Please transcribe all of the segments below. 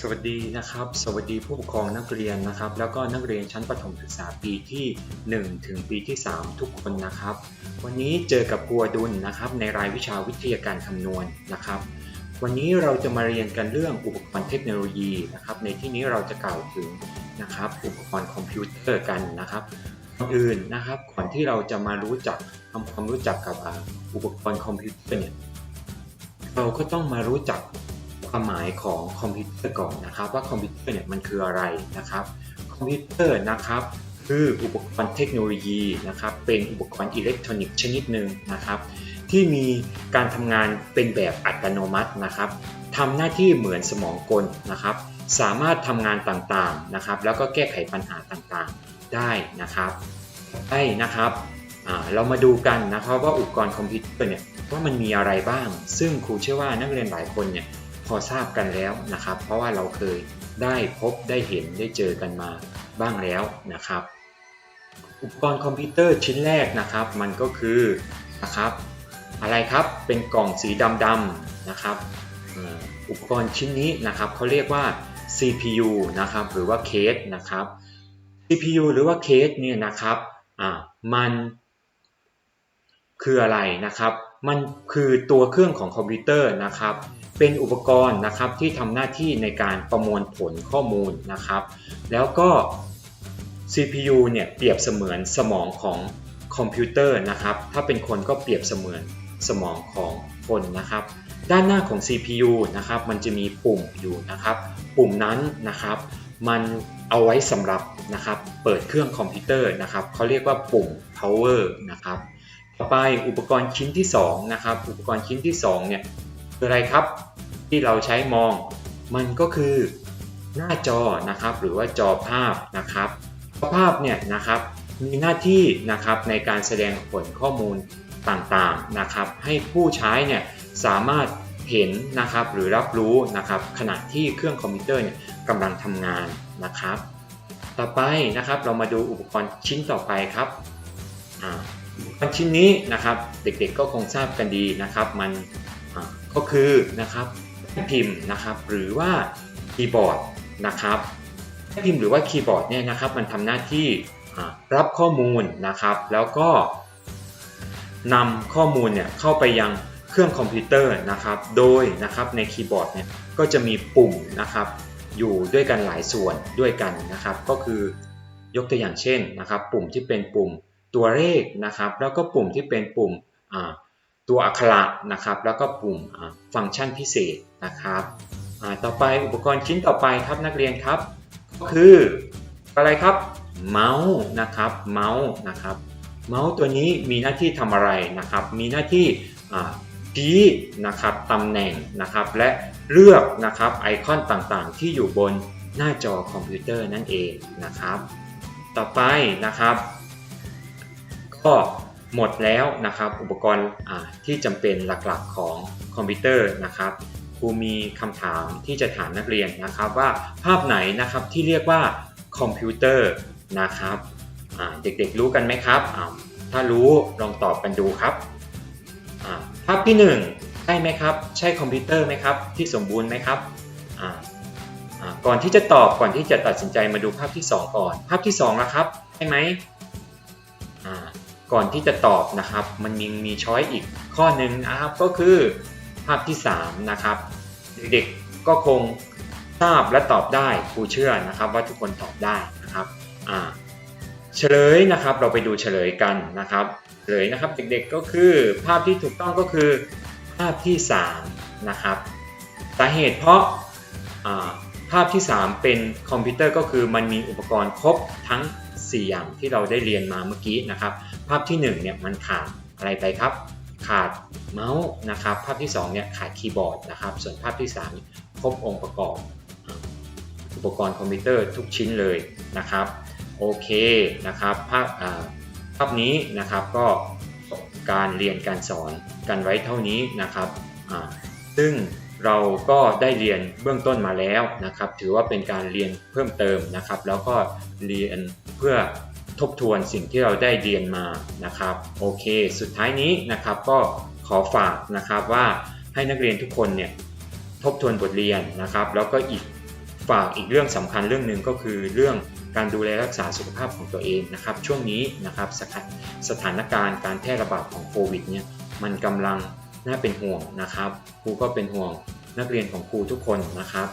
สวัสดีนะครับ สวัสดีผู้ปกครองนักเรียนนะครับ แล้วก็นักเรียนชั้นประถมศึกษาปีที่ 1 ถึงปีที่ 3 ทุกคนนะครับ วันนี้เจอกับครูอดุลนะครับ ในรายวิชาวิทยาการคำนวณนะครับ วันนี้เราจะมาเรียนกันเรื่องอุปกรณ์เทคโนโลยีนะครับ ในที่นี้เราจะกล่าวถึงนะครับ อุปกรณ์คอมพิวเตอร์กันนะครับอื่นนะครับก่อนที่เราจะมารู้จักทำความรู้จักกับอุปกรณ์คอมพิวเตอร์เนี่ยเราก็ต้องมารู้จัก ความหมายของคอมพิวเตอร์ก่อนนะครับ ว่าคอมพิวเตอร์เนี่ยมันคืออะไรนะครับ คอมพิวเตอร์นะครับคืออุปกรณ์เทคโนโลยีนะครับ เป็นอุปกรณ์อิเล็กทรอนิกส์ชนิดหนึ่งนะครับ ที่มีการทำงานเป็นแบบอัตโนมัตินะครับทำหน้าที่เหมือนสมองกลนะครับ สามารถทำงานต่างๆนะครับ แล้วก็แก้ไขปัญหาต่างๆได้นะครับได้นะครับเรามาดูกันนะครับว่าอุปกรณ์คอมพิวเตอร์เนี่ยว่ามันมีอะไรบ้าง ซึ่งครูเชื่อว่านักเรียนหลายคนเนี่ย พอทราบกันแล้วนะครับ เพราะว่าเราเคยได้พบได้เห็นได้เจอกันมาบ้างแล้วนะครับ อุปกรณ์คอมพิวเตอร์ชิ้นแรกนะครับ มันก็คือนะครับ อะไรครับเป็นกล่องสีดำๆนะครับอุปกรณ์ชิ้นนี้นะครับเขาเรียกว่า CPU นะครับหรือว่าเคสนะครับ CPU หรือว่าเคสเนี่ยนะครับอ่ามันคืออะไรนะครับ มันคือตัวเครื่องของคอมพิวเตอร์นะครับ เป็นอุปกรณ์นะครับที่ทำหน้าที่ในการประมวลผลข้อมูลนะครับ แล้วก็ CPU เนี่ยเปรียบเสมือนสมองของคอมพิวเตอร์นะครับ ถ้าเป็นคนก็เปรียบเสมือนสมองของคนนะครับ ด้านหน้าของ CPU นะครับ มันจะมีปุ่มอยู่นะครับ ปุ่มนั้นนะครับ มันเอาไว้สำหรับนะครับ เปิดเครื่องคอมพิวเตอร์นะครับเขาเรียกว่าปุ่ม power นะครับ ต่อไปอุปกรณ์ชิ้นที่2นะครับ อุปกรณ์ชิ้นที่2เนี่ย คืออะไรครับ ที่เราใช้มอง มันก็คือหน้าจอนะครับ หรือว่าจอภาพนะครับจอภาพเนี่ยนะครับมีหน้าที่นะครับในการแสดงผลข้อมูลต่างๆนะครับ ให้ผู้ใช้เนี่ยสามารถเห็นนะครับหรือรับรู้นะครับขณะที่เครื่องคอมพิวเตอร์เนี่ยกำลังทำงานนะครับ ต่อไปนะครับเรามาดูอุปกรณ์ชิ้นต่อไปครับอ่าอุปกรณ์ชิ้นนี้นะครับเด็กๆก็คงทราบกันดีนะครับ มัน ก็คือนะครับแป้นพิมพ์นะครับหรือว่าคีย์บอร์ดนะครับแป้นพิมพ์หรือว่าคีย์บอร์ดเนี่ยนะครับมันทำหน้าที่รับข้อมูลนะครับแล้วก็นำข้อมูลเนี่ยเข้าไปยังเครื่องคอมพิวเตอร์นะครับ โดยนะครับในคีย์บอร์ดเนี่ยก็จะมีปุ่มนะครับอยู่ด้วยกันหลายส่วนด้วยกันนะครับ ก็คือยกตัวอย่างเช่นนะครับ ปุ่มที่เป็นปุ่มตัวเลขนะครับ แล้วก็ปุ่มที่เป็นปุ่มอ่า ตัวอักขระนะครับแล้วก็ปุ่มฟังก์ชันพิเศษนะครับต่อไปอุปกรณ์ชิ้นต่อไปครับนักเรียนครับ ก็คืออะไรครับเมาส์นะครับเมาส์นะครับเมาส์ตัวนี้มีหน้าที่ทำอะไรนะครับ มีหน้าที่ชี้นะครับตำแหน่งนะครับ และเลือกนะครับไอคอนต่างๆ ที่อยู่บนหน้าจอคอมพิวเตอร์นั่นเองนะครับ ต่อไปนะครับ ก็ หมดแล้วนะครับอุปกรณ์ที่จำเป็นหลักๆของคอมพิวเตอร์นะครับครูมีคำถามที่จะถามนักเรียนนะครับว่าภาพไหนนะครับที่เรียกว่าคอมพิวเตอร์นะครับเด็กๆรู้กันไหมครับ ถ้ารู้ลองตอบกันดูครับภาพที่หนึ่งใช่ไหมครับ ใช่คอมพิวเตอร์ไหมครับ ที่สมบูรณ์ไหมครับก่อนที่จะตอบก่อนที่จะตัดสินใจมาดูภาพที่สองก่อน ภาพที่สองนะครับใช่ไหม ก่อนที่จะตอบนะครับ มันยังมีช้อยอีกข้อหนึ่งนะครับก็คือภาพที่สามนะครับ เด็กๆก็คงทราบและตอบได้ครูเชื่อนะครับ ว่าทุกคนตอบได้นะครับอ่าเฉลยนะครับ เราไปดูเฉลยกันนะครับเฉลยนะครับ เด็กๆก็คือภาพที่ถูกต้องก็คือภาพที่3นะครับสาเหตุเพราะอ่าภาพที่ 3 เป็นคอมพิวเตอร์ก็คือมันมีอุปกรณ์ครบทั้ง 4 อย่างที่เราได้เรียนมาเมื่อกี้นะครับ ภาพที่1เนี่ยมันขาดอะไรไปครับ ขาดเมาส์นะครับ ภาพที่2เนี่ยขาดคีย์บอร์ดนะครับ ส่วนภาพที่ 3 ครบองค์ประกอบ อุปกรณ์คอมพิวเตอร์ทุกชิ้นเลยนะครับ โอเคนะครับ ภาพภาพนี้นะครับก็การเรียนการสอนกันไว้เท่านี้นะครับซึ่ง เราก็ได้เรียนเบื้องต้นมาแล้วนะครับ ถือว่าเป็นการเรียนเพิ่มเติมนะครับ แล้วก็เรียนเพื่อทบทวนสิ่งที่เราได้เรียนมานะครับ โอเค สุดท้ายนี้นะครับก็ขอฝากนะครับว่าให้นักเรียนทุกคนเนี่ยทบทวนบทเรียนนะครับ แล้วก็อีกฝากอีกเรื่องสำคัญเรื่องหนึ่งก็คือเรื่องการดูแลรักษาสุขภาพของตัวเองนะครับ ช่วงนี้นะครับสถานการณ์การแพร่ระบาดของโควิดเนี่ยมันกำลัง น่าเป็นห่วงนะครับ ครูก็เป็นห่วงนักเรียนของครูทุกคนนะครับ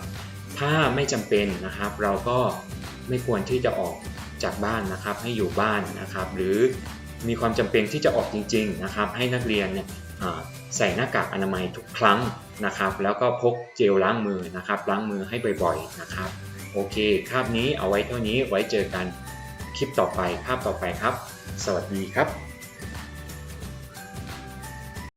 ถ้าไม่จำเป็นนะครับ เราก็ไม่ควรที่จะออกจากบ้านนะครับ ให้อยู่บ้านนะครับ หรือมีความจำเป็นที่จะออกจริง ๆนะครับ ให้นักเรียนเนี่ยใส่หน้ากากอนามัยทุกครั้งนะครับ แล้วก็พกเจลล้างมือนะครับ ล้างมือให้บ่อยๆนะครับ โอเคคาบนี้เอาไว้เท่านี้ไว้เจอกันคลิปต่อไปคาบต่อไปครับ สวัสดีครับ